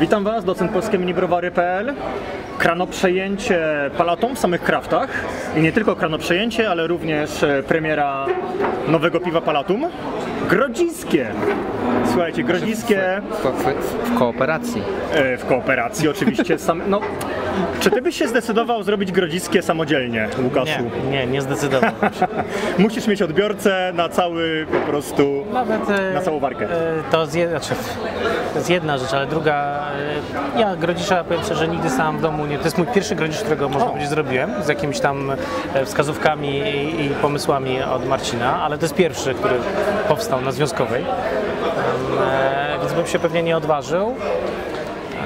Witam Was, docent polskie minibrowary.pl. Kranoprzejęcie Palaton w samych kraftach. I nie tylko kranoprzejęcie, ale również e, premiera nowego piwa Palatum. Grodziskie. Słuchajcie, grodziskie W, w, w kooperacji. e, w kooperacji oczywiście. Sam, no, czy Ty byś się zdecydował zrobić grodziskie samodzielnie, Łukaszu? Nie, nie, nie zdecydowałem się. Musisz mieć odbiorcę na cały po prostu... Nawet e, Na całą warkę. e, To jest, jed- znaczy, to jest jedna rzecz, ale druga. e, Ja grodzisza powiem szczerze, nigdy sam w domu nie. To jest mój pierwszy grodzisz, którego można powiedzieć zrobiłem z jakimiś tam wskazówkami i, i pomysłami od Marcina, ale to jest pierwszy, który powstał na związkowej. Więc bym się pewnie nie odważył.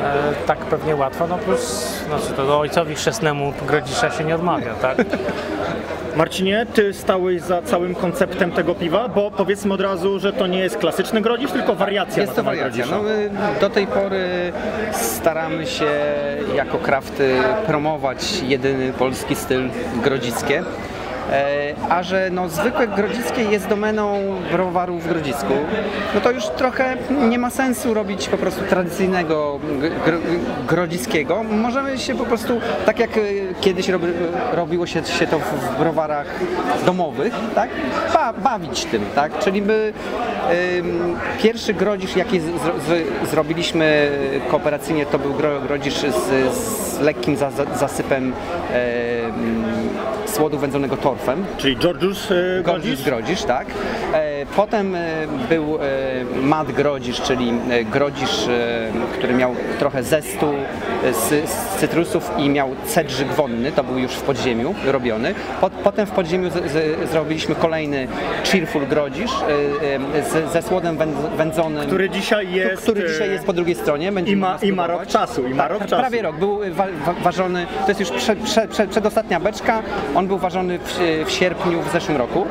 E, Tak pewnie łatwo, no plus znaczy to ojcowi chrzestnemu grodzisza się nie odmawia, tak? Marcinie, Ty stałeś za całym konceptem tego piwa, bo powiedzmy od razu, że to nie jest klasyczny grodzisz, tylko wariacja Jest na to wariacja. No, my do tej pory staramy się jako krafty promować jedyny polski styl grodzickie. E, A że no, zwykłe grodzickie jest domeną browaru w Grodzisku, no to już trochę nie ma sensu robić po prostu tradycyjnego grodziskiego. Możemy się po prostu, tak jak e, kiedyś robi, robiło się, się to w, browarach domowych, tak? Ba, bawić tym, tak? Czyli by ym, pierwszy grodzisz, jaki zrobiliśmy kooperacyjnie, to był gro, grodzisz z, z lekkim za, za, zasypem em, słodu wędzonego torfem. Czyli Georgius e, Grodzisz, grodzisz? grodzisz, tak. Potem e, był e, mat grodzisz, czyli e, grodzisz, który miał trochę zestu z, z cytrusów i miał cedrzyk wonny, to był już w podziemiu robiony. Po, potem w podziemiu z, z, zrobiliśmy kolejny cheerful grodzisz ze słodem węd- wędzonym. Który dzisiaj jest... który dzisiaj jest po drugiej stronie. I ma, I ma rok czasu, i ma rok czasu. Prawie rok. Był wa wa ważony, to jest już prze, prze, prze, przedostatnia beczka, on był ważony w, w sierpniu w zeszłym roku.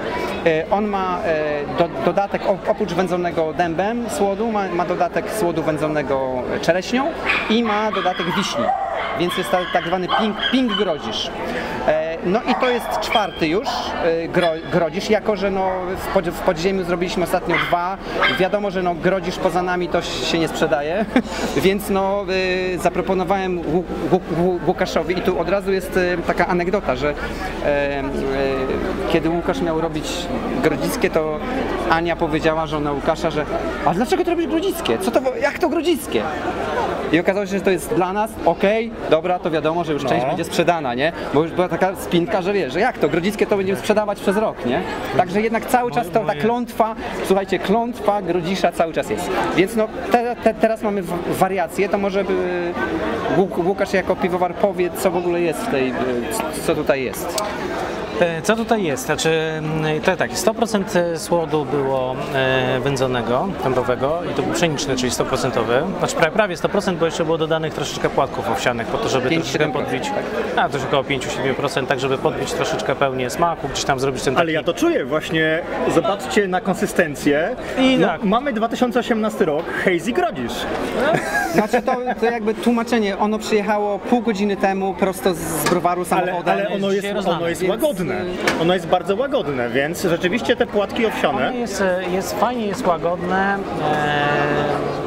On ma e, do, dodatek, oprócz wędzonego dębem słodu, ma, ma dodatek słodu wędzonego czereśnią i ma dodatek wiśni. Więc jest ta, tak zwany pink grodzisz. E, No i to jest czwarty już e, gro, grodzisz, jako że no w, pod, w podziemiu zrobiliśmy ostatnio dwa. Wiadomo, że no grodzisz poza nami to się nie sprzedaje, więc no y, zaproponowałem Łu- Łu- Łu- Łukaszowi i tu od razu jest taka anegdota, że e, e, kiedy Łukasz miał robić grodzickie, to Ania powiedziała żona Łukasza, że a dlaczego ty robisz grodzickie? Co to, jak to grodzickie? I okazało się, że to jest dla nas, okej, dobra, to wiadomo, że już część No. będzie sprzedana, nie? Bo już była taka spinka, że wiesz, że jak to, grodzickie to będziemy sprzedawać przez rok, nie? Także jednak cały czas to, ta klątwa, słuchajcie, klątwa grodzisza cały czas jest. Więc no te, te, teraz mamy wariacje, to może by Łuk- Łukasz jako piwowar powie, co w ogóle jest w tej, y, co tutaj jest. E, Co tutaj jest? Znaczy, mm, to tak, 100% słodu było e, wędzonego, dębowego i to był pszeniczny, czyli 100%. Znaczy prawie, prawie 100%, bo jeszcze było dodanych troszeczkę płatków owsianych po to, żeby 5-7%, troszeczkę podbić, a coś około 5-7%, tak żeby podbić troszeczkę pełnię smaku, gdzieś tam zrobić ten taki... Ale ja to czuję właśnie, zobaczcie na konsystencję. I no, tak. Mamy 2018 rok, Hazy Grodzisz. Znaczy to, to jakby tłumaczenie, ono przyjechało pół godziny temu prosto z browaru Ale, samochodem. ale ono, jest, ono jest więc, łagodne. Ono jest bardzo łagodne, więc rzeczywiście te płatki owsiane. Ono jest, jest fajnie, jest łagodne. e,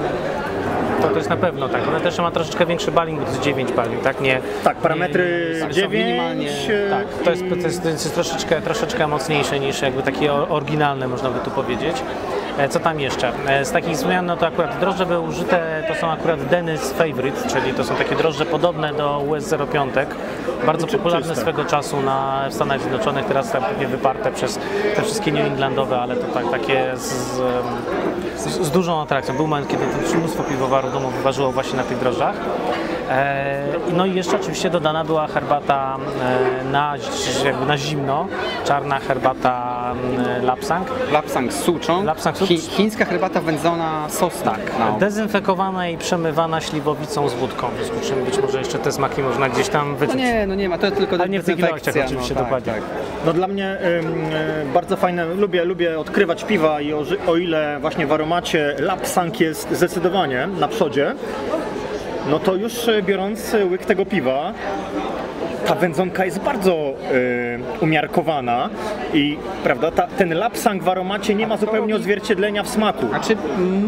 To, to jest na pewno tak. One też ma troszeczkę większy baling, bo to jest 9 baling, tak? Nie, Tak, parametry nie- są 9. minimalnie- Tak, to jest, to jest, to jest troszeczkę, troszeczkę mocniejsze niż jakby takie oryginalne, można by tu powiedzieć. E, Co tam jeszcze? E, Z takich zmian, no to akurat drożdże były użyte, to są akurat Dennis Favorite, czyli to są takie drożdże podobne do US 05, bardzo popularne czyste. swego czasu na, w Stanach Zjednoczonych, teraz tam pewnie wyparte przez te wszystkie New Englandowe, ale to tak, takie z, z, z, dużą atrakcją. Był moment, kiedy mnóstwo piwowarów domu wyważyło właśnie na tych drożdżach. E, No i jeszcze oczywiście dodana była herbata e, na, jakby na zimno, czarna herbata mm, Lapsang, Lapsang Suchong, Lapsang chi, chińska herbata wędzona sosnak. No. dezynfekowana i przemywana śliwowicą z wódką, w związku z czym być może jeszcze te smaki można gdzieś tam No wyczuć. nie, no nie ma, to tylko Ale nie w tych ilościach oczywiście, tak, dokładnie. tak. No dla mnie ym, y, bardzo fajne, lubię, lubię odkrywać piwa i o, o ile właśnie w aromacie Lapsang jest zdecydowanie na przodzie, no to już y, biorąc łyk tego piwa, ta wędzonka jest bardzo e, umiarkowana i prawda, ta, ten lapsang w aromacie nie ma zupełnie odzwierciedlenia w smaku, Znaczy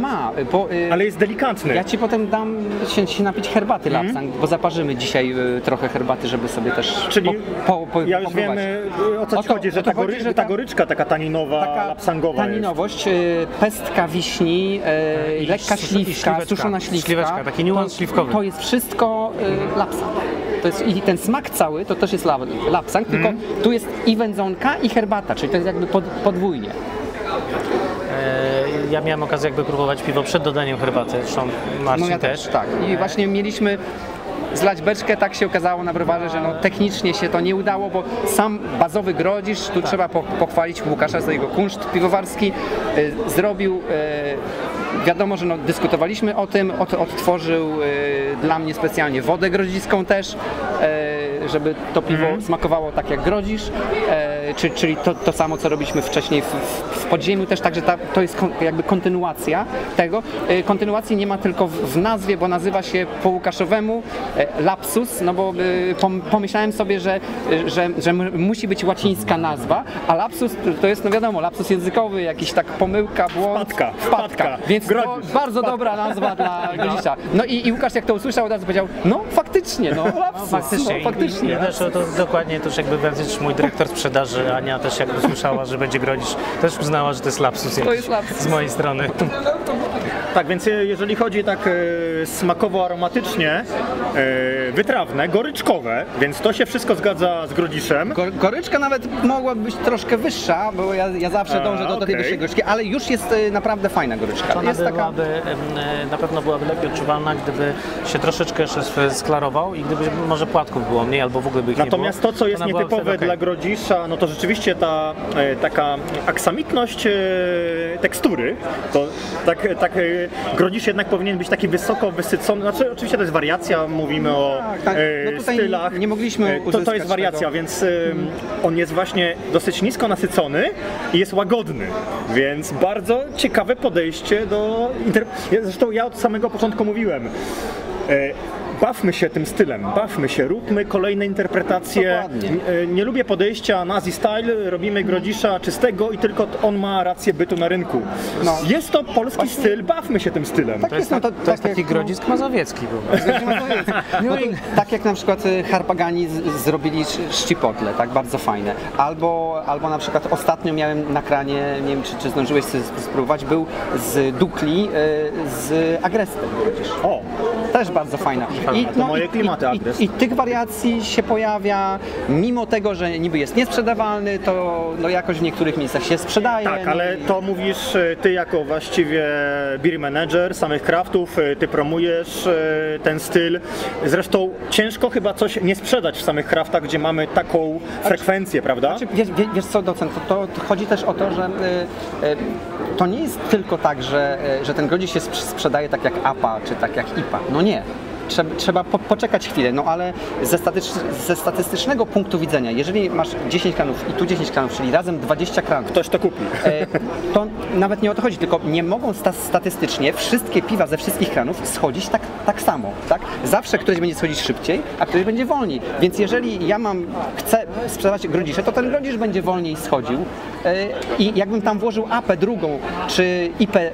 ma, bo... y, ale jest delikatny. Ja ci potem dam się, się napić herbaty Mhm. lapsang, bo zaparzymy dzisiaj y, trochę herbaty, żeby sobie też Czyli po, po, po, ja już wiem e, o co O to- chodzi, że ta, gory, chodzi, że ta ta- goryczka taka taninowa, Taka lapsangowa jest. taninowość, y, pestka wiśni, y, lekka śliwka, suszona śliwka. Śliweczka, taki niuans to, śliwkowy. To jest wszystko y, lapsang. To jest, I ten smak cały to też jest la- lapsang, tylko Mhm. tu jest i wędzonka i herbata, czyli to jest jakby pod, podwójnie. E, Ja miałem okazję jakby próbować piwo przed dodaniem herbaty, zresztą Marcin No ja też. Tak. I właśnie mieliśmy zlać beczkę, tak się okazało na browarze, że no, technicznie się to nie udało, bo sam bazowy grodzisz, tu trzeba po, pochwalić Łukasza za jego kunszt piwowarski, y, zrobił, y, wiadomo, że no, dyskutowaliśmy o tym, od, odtworzył y, dla mnie specjalnie wodę grodziską też, y, żeby to piwo smakowało tak jak grodzisz, e, czy, czyli to, to samo, co robiliśmy wcześniej w, w, w podziemiu też, także ta, to jest kon, jakby kontynuacja tego. E, kontynuacji nie ma tylko w, w nazwie, bo nazywa się po Łukaszowemu e, Lapsus, no bo e, pom, pomyślałem sobie, że, e, że, że musi być łacińska nazwa, a lapsus to jest, no wiadomo, lapsus językowy, jakiś tak pomyłka, błąd. Wpadka, wpadka. wpadka. Więc to bardzo dobra nazwa dla grodzisza. No i, i Łukasz jak to usłyszał, od razu powiedział, no faktycznie, no lapsus, Faktycznie, no, i- faktycznie. I, też to dokładnie też jakby wewnątrz mój dyrektor sprzedaży, Ania też jak usłyszała, że będzie grodzisz, też uznała, że to jest lapsus, jakiś jest lapsus. z mojej strony. Tak, więc e, jeżeli chodzi tak e, smakowo-aromatycznie, e, wytrawne, goryczkowe, więc to się wszystko zgadza z grodziszem. Gor- Goryczka nawet mogłaby być troszkę wyższa, bo ja, ja zawsze A, dążę do, tej wyższej goryczki, ale już jest y, naprawdę fajna goryczka. Ona Jest taka... byłaby, em, e, na pewno byłaby lepiej odczuwalna, gdyby się troszeczkę jeszcze sklarował i gdyby może płatków było mniej, albo w ogóle by ich Natomiast nie to, było. co jest ona byłaby nietypowe wtedy okej. dla grodzisza, no to rzeczywiście ta e, taka aksamitność e, tekstury, to tak, tak e, grodzisz jednak powinien być taki wysoko wysycony, znaczy oczywiście to jest wariacja, mówimy o Tak, tak. e, No stylach. nie mogliśmy E, to, to jest wariacja, tego. więc e, on jest właśnie dosyć nisko nasycony i jest łagodny, więc bardzo ciekawe podejście do... Inter... Zresztą ja od samego początku mówiłem, e, Bawmy się tym stylem, bawmy się, róbmy kolejne interpretacje. Dokładnie. E, Nie lubię podejścia nazi style, robimy grodzisza czystego i tylko on ma rację bytu na rynku. No. Jest to polski styl, bawmy się tym stylem. To jest, no tak, to- to jest tak taki jak- grodzisk mazowiecki. No to, tak jak na przykład y, Harpagani z, zrobili sz- szczypotle, tak, bardzo fajne. Albo, albo na przykład ostatnio miałem na kranie, nie wiem czy, czy zdążyłeś spróbować, był z Dukli, y, z Agrestem. O, Też bardzo fajna. To moje klimaty, i, Agrest. i, I tych wariacji się pojawia, mimo tego, że niby jest niesprzedawalny, to no jakoś w niektórych miejscach się sprzedaje. tak, no ale i- to mówisz e, ty jako właściwie beer manager samych craftów, e, ty promujesz e, ten styl. Zresztą ciężko chyba coś nie sprzedać w samych craftach, gdzie mamy taką frekwencję, prawda? Znaczy, wiesz, wiesz, co, docent, to, to chodzi też o to, że y, y, to nie jest tylko tak, że, y, że ten grodzisz się sprz- sprzedaje tak jak APA czy tak jak IPA. No nie. Trzeba, trzeba po, poczekać chwilę, no ale ze, statycz- ze statystycznego punktu widzenia, jeżeli masz 10 kranów i tu 10 kranów, czyli razem 20 kranów, Ktoś to kupi. e, to nawet nie o to chodzi, tylko nie mogą sta- statystycznie wszystkie piwa ze wszystkich kranów schodzić tak, tak samo, tak? Zawsze któryś będzie schodzić szybciej, a któryś będzie wolniej. Więc jeżeli ja mam, chcę sprzedawać grodzisze, to ten grodzisz będzie wolniej schodził i jakbym tam włożył APę drugą, czy IPę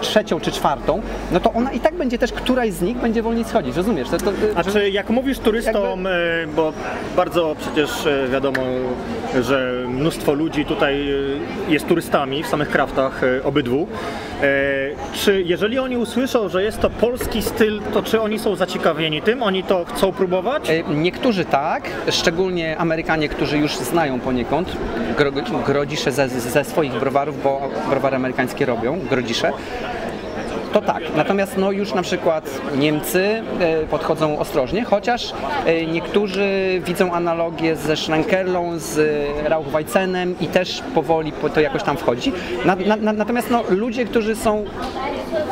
trzecią, czy czwartą, no to ona i tak będzie też, któraś z nich będzie wolniej schodzić, rozumiesz? To, to, A czy jak mówisz turystom, e, bo bardzo przecież e, wiadomo, że mnóstwo ludzi tutaj e, jest turystami w samych kraftach e, obydwu, e, czy jeżeli oni usłyszą, że jest to polski styl, to czy oni są zaciekawieni tym? Oni to chcą próbować? E, Niektórzy tak, szczególnie Amerykanie, którzy już znają poniekąd gro, grodzisze ze, ze swoich browarów, bo browary amerykańskie robią grodzisze. To tak, natomiast no już na przykład Niemcy e, podchodzą ostrożnie, chociaż e, niektórzy widzą analogię ze Schlenkerlą, z Rauchweizenem i też powoli po- to jakoś tam wchodzi. Na, na, na, natomiast no, ludzie, którzy są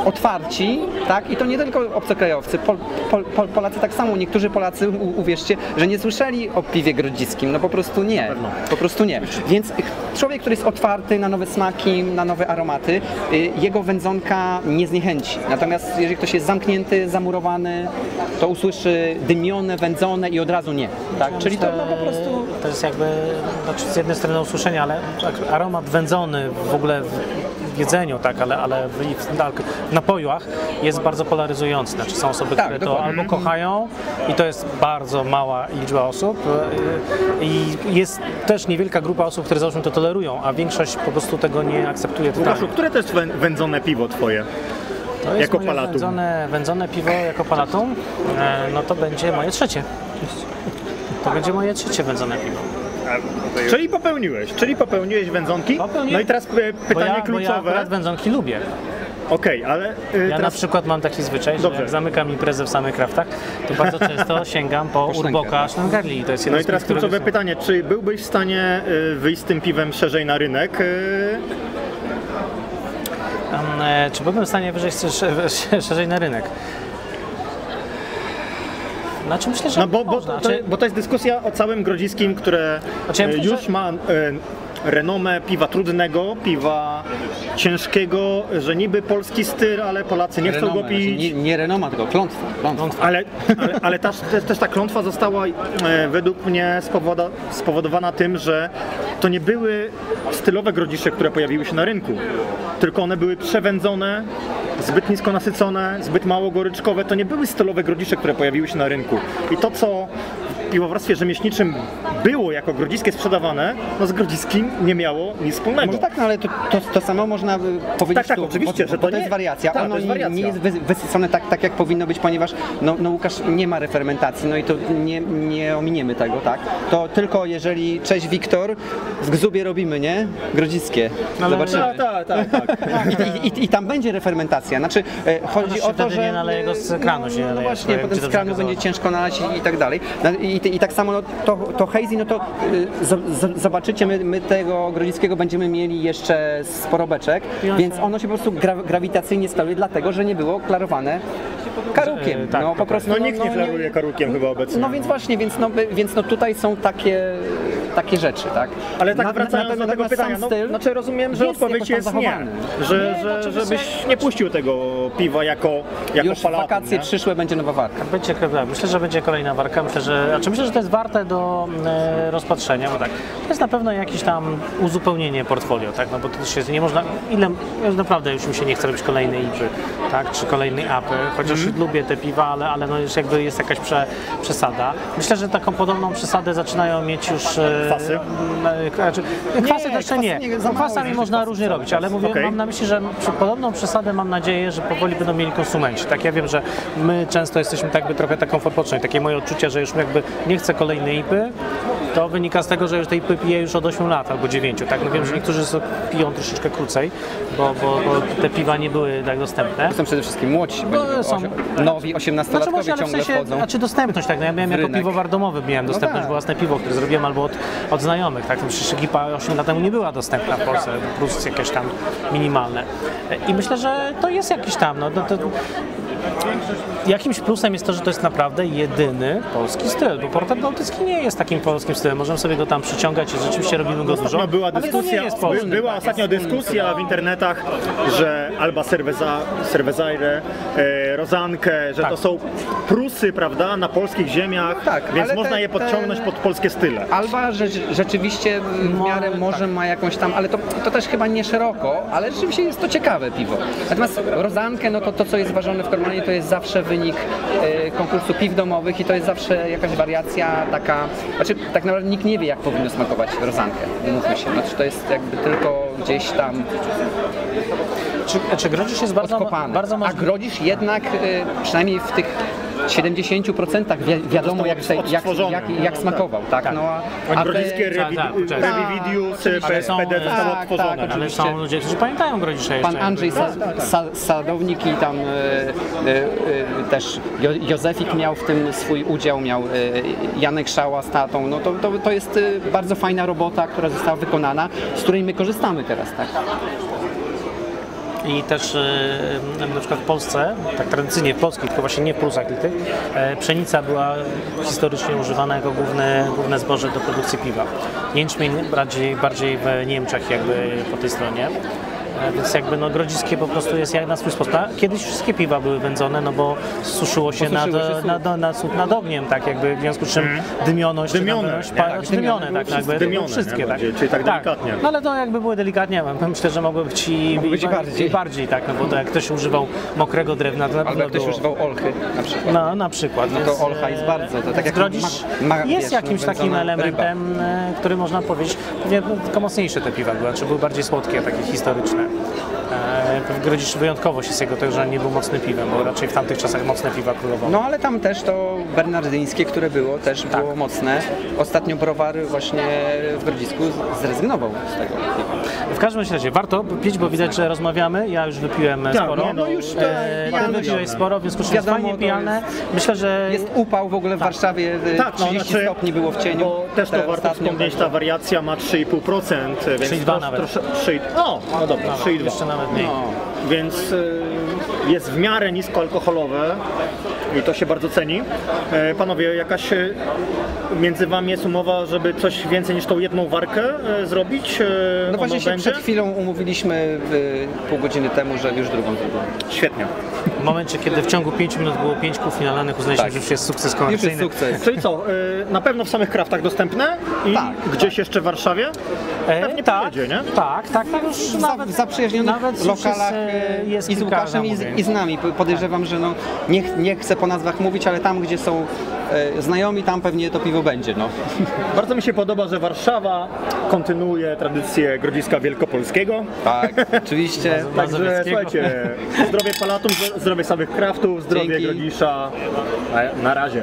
otwarci, tak? I to nie tylko obcokrajowcy, Pol, Pol, Pol, Polacy tak samo, niektórzy Polacy, u, uwierzcie, że nie słyszeli o piwie grodziskim, no po prostu nie, po prostu nie. Więc człowiek, który jest otwarty na nowe smaki, na nowe aromaty, y, jego wędzonka nie zniechęci. Natomiast jeżeli ktoś jest zamknięty, zamurowany, to usłyszy dymione, wędzone i od razu nie, tak? Czyli to no, po prostu... To jest jakby, znaczy z jednej strony usłyszenia, ale aromat wędzony w ogóle w jedzeniu, tak, ale, ale w, w, napojach jest bardzo polaryzujący. Znaczy są osoby, Tak, które to dokładnie. albo kochają i to jest bardzo mała liczba osób y, i jest też niewielka grupa osób, które załóżmy to tolerują, a większość po prostu tego nie akceptuje Łukaszu, totalnie. które to jest wę- wędzone piwo twoje? To jest jako moje palatum? Wędzone, wędzone piwo jako palatum, e, no to będzie moje trzecie. To będzie moje trzecie wędzone piwo. Czyli popełniłeś, czyli popełniłeś wędzonki. Popełniłem. No i teraz e, Bo ja, pytanie bo ja kluczowe. akurat wędzonki lubię. Okej, ale e, Ja na teraz przykład mam taki zwyczaj, że Dobrze. jak zamykam imprezę w samych kraftach, to bardzo często sięgam po Po. Urboka Szlęgarli. I to jest jedno No i teraz kluczowe są- pytanie, czy byłbyś w stanie e, wyjść z tym piwem szerzej na rynek? Em, e, Czy byłbym w stanie wyjść sz- szerzej na rynek? Znaczy myślę, że No bo, bo, można. to, bo to jest dyskusja o całym grodziskim, które Znaczy, ja e, myślę, już że- ma e, renomę piwa trudnego, piwa ciężkiego, że niby polski styl, ale Polacy nie chcą Renomę, go pić. znaczy nie, nie renoma, tylko klątwa. klątwa. Ale, ale, ale też, też ta klątwa została e, według mnie spowoda, spowodowana tym, że to nie były stylowe grodzisze, które pojawiły się na rynku, tylko one były przewędzone, zbyt nisko nasycone, zbyt mało goryczkowe. To nie były stylowe grodzisze, które pojawiły się na rynku. I to, co w piwowarstwie rzemieślniczym było jako grodziskie sprzedawane, no z grodziskim nie miało nic wspólnego. Może tak, no ale to, to, to samo można powiedzieć Tak, tak, tu, oczywiście, bo, że bo to to jest nie- wariacja. tak, ono to jest wariacja. nie jest wy- wysycone tak, tak, jak powinno być, ponieważ no, no Łukasz nie ma refermentacji, no i to nie, nie ominiemy tego, tak? To tylko jeżeli, cześć Wiktor, w Gzubie robimy, nie? Grodziskie. Zobaczymy. Tak, tak, tak. tak. I, i, I tam będzie refermentacja. Znaczy, e, chodzi o to, że. nie naleje go z kranu, się no, no właśnie, potem z kranu będzie ciężko nalać i, i tak dalej. No, i, I tak samo no, to, to hazy, no to y, z, z, zobaczycie, my, my tego grodzickiego będziemy mieli jeszcze sporo beczek, on więc ono się po prostu gra, grawitacyjnie skaluje, dlatego że nie było klarowane karukiem. E, tak, no po prostu. No nikt nie flaruje karukiem chyba obecnie. No więc właśnie, więc no, więc no tutaj są takie, takie rzeczy, tak? Ale tak Na- wracając na- do tego pytania, no, styl znaczy rozumiem, że jest odpowiedź jest nie, zachowany. że, Nie, że, to oczywiście- żebyś nie puścił tego piwa jako, jako Już w palatum, wakacje nie? przyszłe będzie nowa warka. Będzie, tak, myślę, że będzie kolejna warka. Myślę, że, znaczy myślę, że to jest warte do e, rozpatrzenia, bo tak, to jest na pewno jakieś tam uzupełnienie portfolio, tak, no bo to też jest, nie można, ile, ja naprawdę już mi się nie chce robić kolejnej IPy, tak, czy kolejnej apy, chociaż Mhm. lubię te piwa, ale, ale no już jakby jest jakaś prze, przesada. Myślę, że taką podobną przesadę zaczynają mieć już... e, Kwasy? Znaczy, kwasy Nie, jeszcze nie, nie, no, kwasami można różnie robić, ale mówię, Okej. mam na myśli, że podobną przesadę mam nadzieję, że powoli będą mieli konsumenci. Tak, ja wiem, że my często jesteśmy tak by trochę taką forpoczną takie moje odczucie, że już jakby nie chcę kolejnej IPy, to wynika z tego, że już tej piję już od 8 lat albo 9, tak? No wiem, że niektórzy piją troszeczkę krócej, bo, bo, bo te piwa nie były tak dostępne. Są przede wszystkim młodsi, bo No, są. nowi Znaczy 18-latkowie może, ale w ciągle sensie, wchodzą. znaczy dostępność, tak, no ja miałem jako piwowar domowy, miałem dostępność, tak. własne piwo, które zrobiłem albo od, od znajomych, tak, no przecież Gipa 8 lat temu nie była dostępna w Polsce, plus jakieś tam minimalne. I myślę, że to jest jakiś tam, no to, to, Jakimś plusem jest to, że to jest naprawdę jedyny polski styl, bo porter bałtycki nie jest takim polskim stylem. Możemy sobie go tam przyciągać i rzeczywiście robimy go dużo. Ostatnio była ale to nie dyskusja, jest by, była ostatnio dyskusja w internetach, że Alba Cerveza, Cervezaire, e, Rozankę, że Tak. to są Prusy, prawda, na polskich ziemiach, Tak, więc można te- je podciągnąć te- pod polskie style. Alba że, rzeczywiście w miarę może ma jakąś tam, ale to, to też chyba nie szeroko, ale rzeczywiście jest to ciekawe piwo. Natomiast rozankę, no to to co jest ważone w To jest zawsze wynik e, konkursu piw domowych i to jest zawsze jakaś wariacja taka, znaczy tak naprawdę nikt nie wie jak powinno smakować rozankę, mówmy się, znaczy to jest jakby tylko gdzieś tam Czy, czy Grodzisz jest bardzo, odkopane. bardzo A? Grodzisz jednak, e, przynajmniej w tych 70% wi- wiadomo jak, jak, jak, jak, jak smakował, tak? No, a, a Grodziskie tak, tak, rewi- tak. Zostało tak, odtworzone. tak, Ale są ludzie, którzy pamiętają Grodzisza jeszcze. Pan Andrzej Sa, Sa, Sadownik i tam e, e, e, też jo, Józefik miał w tym swój udział, miał e, Janek Szała z tatą. No to, to, to jest e, bardzo fajna robota, która została wykonana, z której my korzystamy teraz, tak? I też e, na przykład w Polsce, tak tradycyjnie w polskich, tylko właśnie nie w Prusach tych, e, pszenica była historycznie używana jako główne, główne zboże do produkcji piwa. Jęczmień bardziej, bardziej w Niemczech jakby po tej stronie. E, Więc jakby no grodziskie po prostu jest jak na swój sposób. A Kiedyś wszystkie piwa były wędzone, no bo suszyło się, nad, się nad, nad, nad ogniem, tak jakby w związku z czym dymioność. Dymione, czy tam, nie? pa- Tak, czy dymione, dymione tak, były jakby dymione, wszystkie, nie? tak. Czyli tak delikatnie. No ale to jakby były delikatnie, myślę, że mogły być i, Mogły być i, bardziej. i bardziej, tak, no bo to jak ktoś używał mokrego drewna, to na Albo pewno jak ktoś było. używał olchy na przykład. No, na przykład. No to olcha jest e, bardzo, to tak jak Grodzisz ma- ma- jest wiesz, jakimś no, takim wędzona elementem, e, który można powiedzieć, nie, tylko mocniejsze te piwa były, czy były bardziej słodkie, takie historyczne. Yeah. E, Grodzisz wyjątkowość jest jego tego, że nie był mocny piwem, bo raczej w tamtych czasach mocne piwa królowały. No ale tam też to bernardyńskie, które było, też Tak. było mocne. Ostatnio browar właśnie w Grodzisku z- zrezygnował z tego piwa. W każdym razie warto pić, bo widać, że rozmawiamy. Ja już wypiłem Tak, sporo. nie, no już to e, pijane ty wypiłeś sporo, w związku z czym jest Wiadomo, fajnie to pijane. Myślę, że Jest upał w ogóle w Warszawie, y, Tak, no, 30 znaczy, stopni było w cieniu. Bo też to Te warto wspomnieć, ta wariacja ma 3,5%, więc 3,2 trosz- nawet. trosze- 3, o, no dobra, 3,2. jeszcze nawet mniej. No. Więc y, jest w miarę niskoalkoholowe i to się bardzo ceni. E, Panowie, jakaś e, między wami jest umowa, żeby coś więcej niż tą jedną warkę e, zrobić? E, No właśnie się będzie? przed chwilą umówiliśmy y, pół godziny temu, że już drugą zrobimy. Świetnie. W momencie, kiedy w ciągu 5 minut było 5 kół finalnych, uznaliśmy, Tak. że już jest sukces Już komercyjny. jest sukces. Czyli co, e, na pewno w samych kraftach dostępne i Tak. gdzieś jeszcze w Warszawie? E, Pewnie tak, pojedzie, nie? tak, tak, tak już W, nawet, w zaprzyjaźnionych nawet już lokalach jest, e, y, jest i z Łukaszem i z, i z nami. Podejrzewam, że no, nie, nie chcę po nazwach mówić, ale tam, gdzie są znajomi, tam pewnie to piwo będzie. No. Bardzo mi się podoba, że Warszawa kontynuuje tradycję Grodziska Wielkopolskiego. Tak, oczywiście. Także słuchajcie, zdrowie Palatum, zdrowie samych kraftów, zdrowie Dzięki. Grodzisza. Na razie.